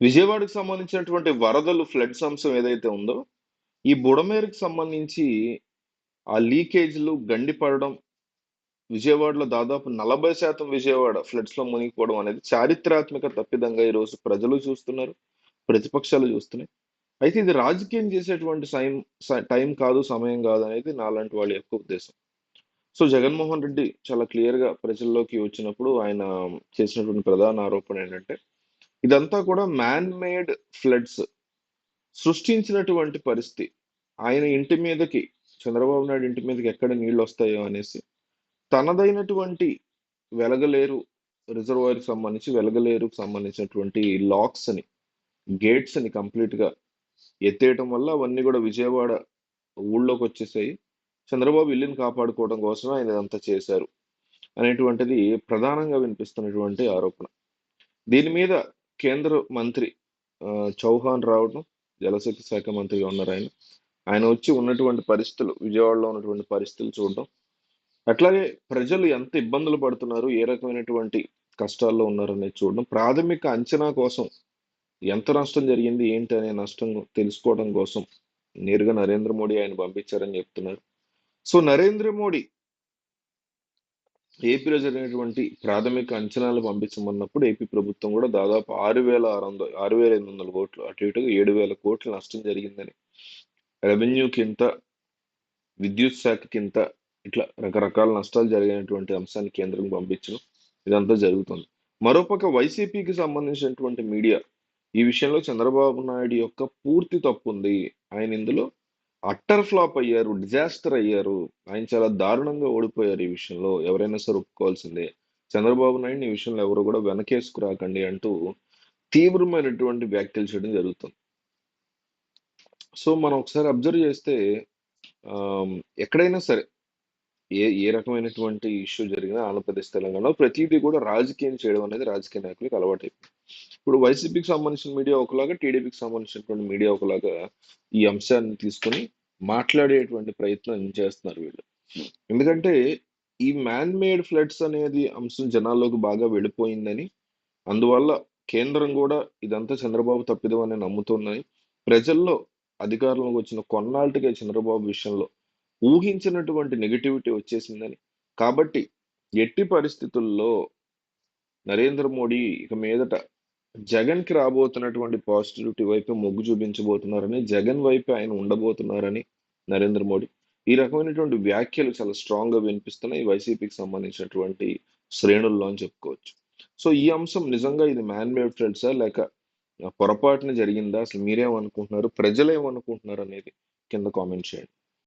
విజయవాడకు సంబంధించినటువంటి వరదలు ఫ్లడ్స్ అంశం ఏదైతే ఉందో ఈ బుడమేరుకు సంబంధించి ఆ లీకేజ్లు గండిపడడం విజయవాడలో దాదాపు నలభై శాతం విజయవాడ ఫ్లడ్స్లో మునిగిపోవడం అనేది చారిత్రాత్మక తప్పిదంగా ఈ రోజు ప్రజలు చూస్తున్నారు ప్రతిపక్షాలు చూస్తున్నాయి. అయితే ఇది రాజకీయం చేసేటువంటి సైం టైం కాదు సమయం కాదు అనేది నాలాంటి వాళ్ళ యొక్క ఉద్దేశం. సో జగన్మోహన్ రెడ్డి చాలా క్లియర్గా ప్రజల్లోకి వచ్చినప్పుడు ఆయన చేసినటువంటి ప్రధాన ఆరోపణ ఏంటంటే ఇదంతా కూడా మ్యాన్ మేడ్ ఫ్లడ్స్ సృష్టించినటువంటి పరిస్థితి. ఆయన ఇంటి మీదకి చంద్రబాబు నాయుడు ఇంటి మీదకి ఎక్కడ నీళ్ళు వస్తాయో అనేసి. తనదైనటువంటి వెలగలేరు రిజర్వాయర్కి సంబంధించి వెలగలేరుకు సంబంధించినటువంటి లాక్స్ని గేట్స్ని కంప్లీట్గా ఎత్తేయటం వల్ల అవన్నీ కూడా విజయవాడ ఊళ్ళోకి వచ్చేసాయి చంద్రబాబు ఇల్లుని కాపాడుకోవడం కోసం ఆయన ఇదంతా చేశారు అనేటువంటిది ప్రధానంగా వినిపిస్తున్నటువంటి ఆరోపణ. దీని మీద కేంద్ర మంత్రి చౌహాన్ రావడం జలశక్తి శాఖ మంత్రిగా ఉన్నారు ఆయన. ఆయన వచ్చి ఉన్నటువంటి పరిస్థితులు విజయవాడలో ఉన్నటువంటి పరిస్థితులు చూడడం. అట్లాగే ప్రజలు ఎంత ఇబ్బందులు పడుతున్నారు ఏ రకమైనటువంటి కష్టాల్లో ఉన్నారనేది చూడడం. ప్రాథమిక అంచనా కోసం ఎంత నష్టం జరిగింది ఏంటి అనే నష్టం తెలుసుకోవడం కోసం నేరుగా నరేంద్ర మోడీ ఆయన పంపించారని చెప్తున్నారు. సో నరేంద్ర మోడీ ఏపీలో జరిగినటువంటి ప్రాథమిక అంచనాలు పంపించమన్నప్పుడు ఏపీ ప్రభుత్వం కూడా దాదాపు ఆరు వేల ఆరు వందల ఆరు వేల ఎనిమిది వందల కోట్లు అటు ఇటుగా ఏడు వేల కోట్ల నష్టం జరిగిందని. రెవెన్యూకి ఇంత విద్యుత్ శాఖకి ఇంత ఇట్లా రకరకాల నష్టాలు జరిగినటువంటి అంశాన్ని కేంద్రం పంపించడం ఇదంతా జరుగుతుంది. మరోపక్క వైసీపీకి సంబంధించినటువంటి మీడియా ఈ విషయంలో చంద్రబాబు నాయుడు యొక్క పూర్తి తప్పు ఉంది. ఆయన ఇందులో అట్టర్ ఫ్లాప్ అయ్యారు డిజాస్టర్ అయ్యారు. ఆయన చాలా దారుణంగా ఓడిపోయారు ఈ విషయంలో. ఎవరైనా సరే ఒప్పుకోవాల్సిందే. చంద్రబాబు నాయుడు ఈ విషయంలో ఎవరు కూడా వెనకేసుకురాకండి అంటూ తీవ్రమైనటువంటి వ్యాఖ్యలు చేయడం జరుగుతుంది. సో మనం ఒకసారి అబ్జర్వ్ చేస్తే ఎక్కడైనా సరే ఏ ఏ రకమైనటువంటి ఇష్యూ జరిగినా ఆంధ్రప్రదేశ్ తెలంగాణలో ప్రతిదీ కూడా రాజకీయం చేయడం అనేది రాజకీయ నాయకులకు అలవాటైపోయింది. ఇప్పుడు వైసీపీకి సంబంధించిన మీడియా ఒకలాగా టీడీపీకి సంబంధించినటువంటి మీడియా ఒకలాగా ఈ అంశాన్ని తీసుకొని మాట్లాడేటువంటి ప్రయత్నం చేస్తున్నారు వీళ్ళు. ఎందుకంటే ఈ మ్యాన్ మేడ్ ఫ్లడ్స్ అనేది అంశం జనాల్లోకి బాగా వెళ్ళిపోయిందని అందువల్ల కేంద్రం కూడా ఇదంతా చంద్రబాబు తప్పిదం అని నమ్ముతున్నాయి ప్రజల్లో అధికారంలోకి వచ్చిన కొన్నాళ్ళకే చంద్రబాబు విషయంలో ఊహించినటువంటి నెగిటివిటీ వచ్చేసిందని. కాబట్టి ఎట్టి పరిస్థితుల్లో నరేంద్ర మోడీ ఇక మీదట జగన్కి రాబోతున్నటువంటి పాజిటివిటీ వైపు మొగ్గు చూపించబోతున్నారని జగన్ వైపు ఆయన ఉండబోతున్నారని నరేంద్ర మోడీ. ఈ రకమైనటువంటి వ్యాఖ్యలు చాలా స్ట్రాంగ్గా వినిపిస్తున్నాయి. వైసీపీకి సంబంధించినటువంటి శ్రేణుల్లో అని చెప్పుకోవచ్చు. సో ఈ అంశం నిజంగా ఇది మ్యాన్ మేడ్ ఫ్రెండ్సా లేక పొరపాటున జరిగిందా? అసలు మీరేమనుకుంటున్నారు? ప్రజలేమనుకుంటున్నారు అనేది కింద కామెంట్ చేయండి.